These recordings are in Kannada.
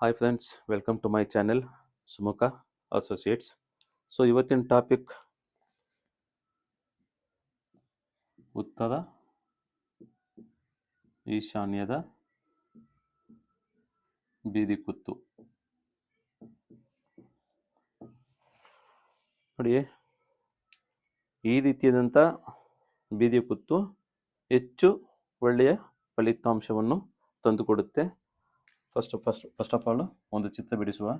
Hi friends welcome to my channel Sumukha associates so ಇವತ್ತಿನ ಟಾಪಿಕ್ ಉತ್ತರ ಈಶಾನ್ಯದ ಬೀದಿ ಕುತ್ತು. ನೋಡಿ ಈ ರೀತಿಯಾದಂಥ ಬೀದಿ ಕುತ್ತು ಹೆಚ್ಚು ಒಳ್ಳೆಯ ಫಲಿತಾಂಶವನ್ನು ತಂದುಕೊಡುತ್ತೆ. First first first of all ಒಂದು ಚಿತ್ರ ಬಿಡಿಸುವ.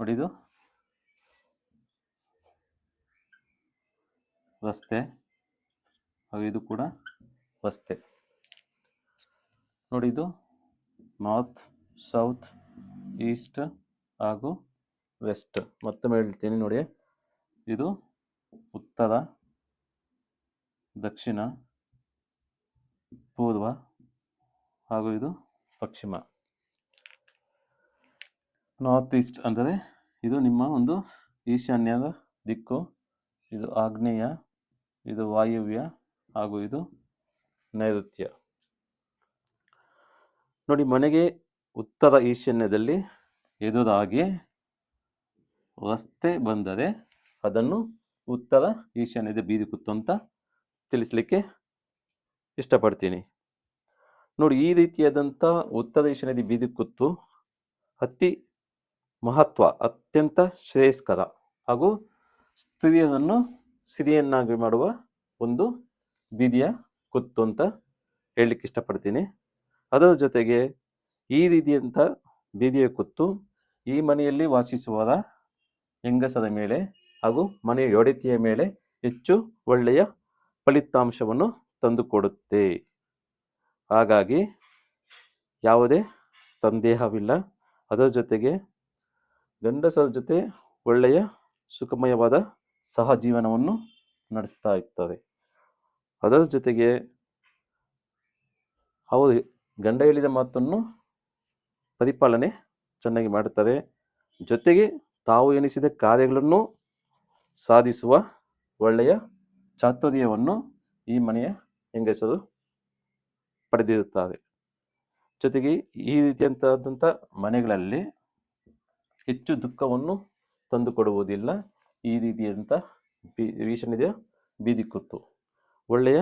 ನೋಡಿ ಇದು ರಸ್ತೆ. ಹಾಗೂ ಇದು ಕೂಡ ರಸ್ತೆ. ನೋಡಿ ಇದು ನಾರ್ತ್, ಸೌತ್, ಈಸ್ಟ್ ಹಾಗೂ ವೆಸ್ಟ್. ಮತ್ತೊಮ್ಮೆ ಹೇಳ್ತೀನಿ ನೋಡಿ. ಇದು ಉತ್ತರ, ದಕ್ಷಿಣ, ಪೂರ್ವ ಹಾಗೂ ಇದು ಪಶ್ಚಿಮ. ನಾರ್ತ್ ಈಸ್ಟ್ ಅಂದರೆ ಇದು ನಿಮ್ಮ ಒಂದು ಈಶಾನ್ಯದ ದಿಕ್ಕು, ಇದು ಆಗ್ನೇಯ, ಇದು ವಾಯುವ್ಯ ಹಾಗೂ ಇದು ನೈಋತ್ಯ. ನೋಡಿ, ಮನೆಗೆ ಉತ್ತರ ಈಶಾನ್ಯದಲ್ಲಿ ಎದುರಾಗಿ ರಸ್ತೆ ಬಂದರೆ ಅದನ್ನು ಉತ್ತರ ಈಶಾನ್ಯದ ಬೀದಿ ಕುತ್ತು ಅಂತ ತಿಳಿಸ್ಲಿಕ್ಕೆ ಇಷ್ಟಪಡ್ತೀನಿ. ನೋಡಿ, ಈ ರೀತಿಯಾದಂಥ ಉತ್ತರ ಈಶಾನ್ಯದ ಬೀದಿ ಕುತ್ತು ಅತಿ ಮಹತ್ವ, ಅತ್ಯಂತ ಶ್ರೇಯಸ್ಕರ ಹಾಗೂ ಸ್ತ್ರೀಯರನ್ನು ಸಿರಿಯನ್ನಾಗಿ ಮಾಡುವ ಒಂದು ಬೀದಿಯ ಕುತ್ತು ಅಂತ ಹೇಳಲಿಕ್ಕೆ ಇಷ್ಟಪಡ್ತೀನಿ. ಅದರ ಜೊತೆಗೆ ಈ ರೀತಿಯಂಥ ಬೀದಿಯ ಕುತ್ತು ಈ ಮನೆಯಲ್ಲಿ ವಾಸಿಸುವ ಹೆಂಗಸದ ಮೇಲೆ ಹಾಗೂ ಮನೆಯ ಒಡೆತಿಯ ಮೇಲೆ ಹೆಚ್ಚು ಒಳ್ಳೆಯ ಫಲಿತಾಂಶವನ್ನು ತಂದುಕೊಡುತ್ತೆ. ಹಾಗಾಗಿ ಯಾವುದೇ ಸಂದೇಹವಿಲ್ಲ. ಅದರ ಜೊತೆಗೆ ಗಂಡಸರ ಜೊತೆ ಒಳ್ಳೆಯ ಸುಖಮಯವಾದ ಸಹಜೀವನವನ್ನು ನಡೆಸ್ತಾ ಇರ್ತಾರೆ ಅದರ ಜೊತೆಗೆ ಅವರು ಗಂಡ ಹೇಳಿದ ಮಾತನ್ನು ಪರಿಪಾಲನೆ ಚೆನ್ನಾಗಿ ಮಾಡುತ್ತಾರೆ ಜೊತೆಗೆ ತಾವು ಎನಿಸಿದ ಕಾರ್ಯಗಳನ್ನು ಸಾಧಿಸುವ ಒಳ್ಳೆಯ ಚಾತುರ್ಯವನ್ನು ಈ ಮನೆಯ ಹೆಂಗಸರು ಪಡೆದಿರುತ್ತಾರೆ. ಜೊತೆಗೆ ಈ ರೀತಿಯಂತಾದಂಥ ಮನೆಗಳಲ್ಲಿ ಹೆಚ್ಚು ದುಃಖವನ್ನು ತಂದುಕೊಡುವುದಿಲ್ಲ. ಈ ರೀತಿಯಂಥ ಬಿ ಬೀದಿ ಕುತ್ತು ಒಳ್ಳೆಯ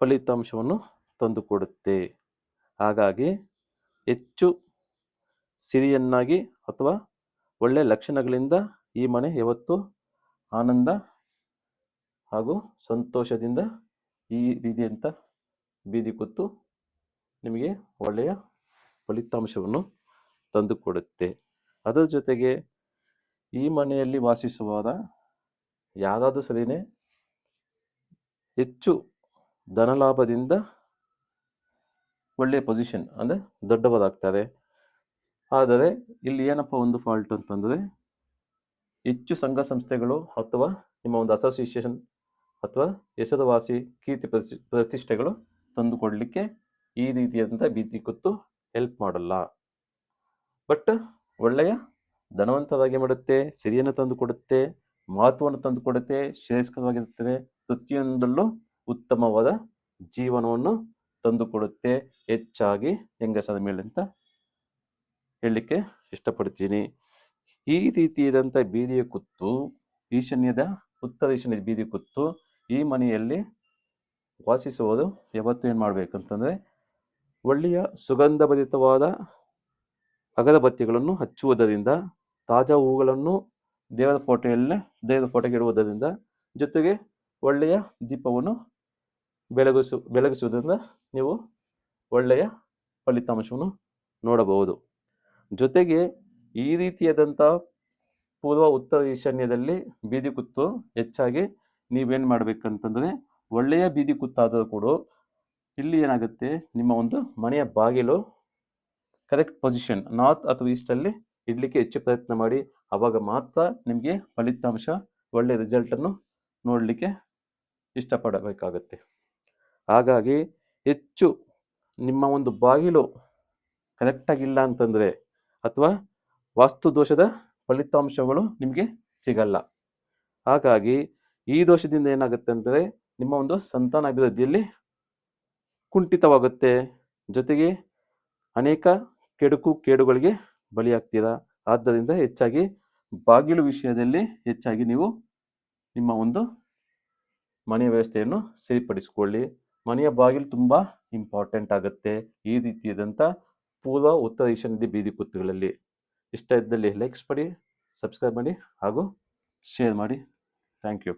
ಫಲಿತಾಂಶವನ್ನು ತಂದುಕೊಡುತ್ತೆ. ಹಾಗಾಗಿ ಹೆಚ್ಚು ಸಿರಿಯನ್ನಾಗಿ ಅಥವಾ ಒಳ್ಳೆಯ ಲಕ್ಷಣಗಳಿಂದ ಈ ಮನೆ ಯಾವತ್ತು ಆನಂದ ಹಾಗೂ ಸಂತೋಷದಿಂದ ಈ ರೀತಿಯಂಥ ಬೀದಿ ಕೂತು ನಿಮಗೆ ಒಳ್ಳೆಯ ಫಲಿತಾಂಶವನ್ನು ತಂದುಕೊಡುತ್ತೆ. ಅದರ ಜೊತೆಗೆ ಈ ಮನೆಯಲ್ಲಿ ವಾಸಿಸುವಾಗ ಯಾರಾದರೂ ಸರಿನೇ ಹೆಚ್ಚು ಧನಲಾಭದಿಂದ ಒಳ್ಳೆಯ ಪೊಸಿಷನ್ ಅಂದರೆ ದೊಡ್ಡವರಾಗ್ತಾರೆ. ಆದರೆ ಇಲ್ಲಿ ಏನಪ್ಪ ಒಂದು ಫಾಲ್ಟ್ ಅಂತಂದರೆ ಹೆಚ್ಚು ಸಂಘ ಸಂಸ್ಥೆಗಳು ಅಥವಾ ನಿಮ್ಮ ಒಂದು ಅಸೋಸಿಯೇಷನ್ ಅಥವಾ ಹೆಸರುವಾಸಿ ಕೀರ್ತಿ ಪ್ರತಿ, ಪ್ರತಿಷ್ಠೆಗಳು ತಂದುಕೊಡಲಿಕ್ಕೆ ಈ ರೀತಿಯಾದಂಥ ಬೀದಿ ಕುತ್ತು ಹೆಲ್ಪ್ ಮಾಡಲ್ಲ. ಬಟ್ ಒಳ್ಳೆಯ ಧನವಂತರಾಗಿ ಮಾಡುತ್ತೆ, ಸಿರಿಯನ್ನು ತಂದು ಕೊಡುತ್ತೆ ಮಹತ್ವವನ್ನು ತಂದು ಕೊಡುತ್ತೆ ಶ್ರೇಯಸ್ಕರವಾಗಿರುತ್ತದೆ ಪ್ರತಿಯೊಂದರಲ್ಲೂ ಉತ್ತಮವಾದ ಜೀವನವನ್ನು ತಂದುಕೊಡುತ್ತೆ. ಹೆಚ್ಚಾಗಿ ಹೆಂಗಸದ ಮೇಲೆ ಅಂತ ಹೇಳಲಿಕ್ಕೆ ಇಷ್ಟಪಡ್ತೀನಿ. ಈ ರೀತಿಯಾದಂಥ ಬೀದಿಯ ಕುತ್ತು, ಈಶಾನ್ಯದ ಉತ್ತರ ಈಶಾನ್ಯದ ಬೀದಿ ಕುತ್ತು ಈ ಮನೆಯಲ್ಲಿ ವಾಸಿಸುವುದು ಯಾವತ್ತೂ ಏನು ಮಾಡಬೇಕಂತಂದರೆ ಒಳ್ಳೆಯ ಸುಗಂಧಭರಿತವಾದ ಅಗರಬತ್ತಿಗಳನ್ನು ಹಚ್ಚುವುದರಿಂದ, ತಾಜಾ ಹೂಗಳನ್ನು ದೇವರ ಫೋಟೋಯಲ್ಲೇ, ದೇವರ ಫೋಟೋಗೆ ಇಡುವುದರಿಂದ ಜೊತೆಗೆ ಒಳ್ಳೆಯ ದೀಪವನ್ನು ಬೆಳಗಿಸು, ಬೆಳಗಿಸುವುದರಿಂದ ನೀವು ಒಳ್ಳೆಯ ಫಲಿತಾಂಶವನ್ನು ನೋಡಬಹುದು. ಜೊತೆಗೆ ಈ ರೀತಿಯಾದಂಥ ಪೂರ್ವ ಉತ್ತರ ಈಶಾನ್ಯದಲ್ಲಿ ಬೀದಿ ಕುತ್ತು ಹೆಚ್ಚಾಗಿ ನೀವೇನು ಮಾಡಬೇಕಂತಂದರೆ ಒಳ್ಳೆಯ ಬೀದಿ ಕುತ್ತಾದರೂ ಕೂಡ ಇಲ್ಲಿ ಏನಾಗುತ್ತೆ? ನಿಮ್ಮ ಒಂದು ಮನೆಯ ಬಾಗಿಲು ಕರೆಕ್ಟ್ ಪೊಸಿಷನ್ ನಾರ್ತ್ ಅಥವಾ ಈಸ್ಟಲ್ಲಿ ಇಡಲಿಕ್ಕೆ ಹೆಚ್ಚು ಪ್ರಯತ್ನ ಮಾಡಿ. ಆವಾಗ ಮಾತ್ರ ನಿಮಗೆ ಫಲಿತಾಂಶ ಒಳ್ಳೆಯ ರಿಸಲ್ಟನ್ನು ನೋಡಲಿಕ್ಕೆ ಇಷ್ಟಪಡಬೇಕಾಗತ್ತೆ. ಹಾಗಾಗಿ ಹೆಚ್ಚು ನಿಮ್ಮ ಒಂದು ಬಾಗಿಲು ಕರೆಕ್ಟಾಗಿಲ್ಲ ಅಂತಂದರೆ ಅಥವಾ ವಾಸ್ತು ದೋಷದ ಫಲಿತಾಂಶಗಳು ನಿಮಗೆ ಸಿಗಲ್ಲ. ಹಾಗಾಗಿ ಈ ದೋಷದಿಂದ ಏನಾಗುತ್ತೆ ಅಂದರೆ ನಿಮ್ಮ ಒಂದು ಸಂತಾನ ಅಭಿವೃದ್ಧಿಯಲ್ಲಿ ಕುಂಠಿತವಾಗುತ್ತೆ. ಜೊತೆಗೆ ಅನೇಕ ಕೆಡುಕು ಕೇಡುಗಳಿಗೆ ಬಲಿಯಾಗ್ತೀರಾ? ಆದ್ದರಿಂದ ಹೆಚ್ಚಾಗಿ ಬಾಗಿಲು ವಿಷಯದಲ್ಲಿ ಹೆಚ್ಚಾಗಿ ನೀವು ನಿಮ್ಮ ಒಂದು ಮನೆಯ ವ್ಯವಸ್ಥೆಯನ್ನು ಸರಿಪಡಿಸಿಕೊಳ್ಳಿ. ಮನೆಯ ಬಾಗಿಲು ತುಂಬ ಇಂಪಾರ್ಟೆಂಟ್ ಆಗುತ್ತೆ ಈ ರೀತಿಯಾದಂಥ ಪೂರ್ವ ಉತ್ತರ ಈಶಾನ್ಯ ಬೀದಿ ಕುತ್ತುಗಳಲ್ಲಿ ಇಷ್ಟ ಇದ್ದಲ್ಲಿ ಲೈಕ್ಸ್ ಮಾಡಿ ಸಬ್ಸ್ಕ್ರೈಬ್ ಮಾಡಿ ಹಾಗೂ ಶೇರ್ ಮಾಡಿ. Thank you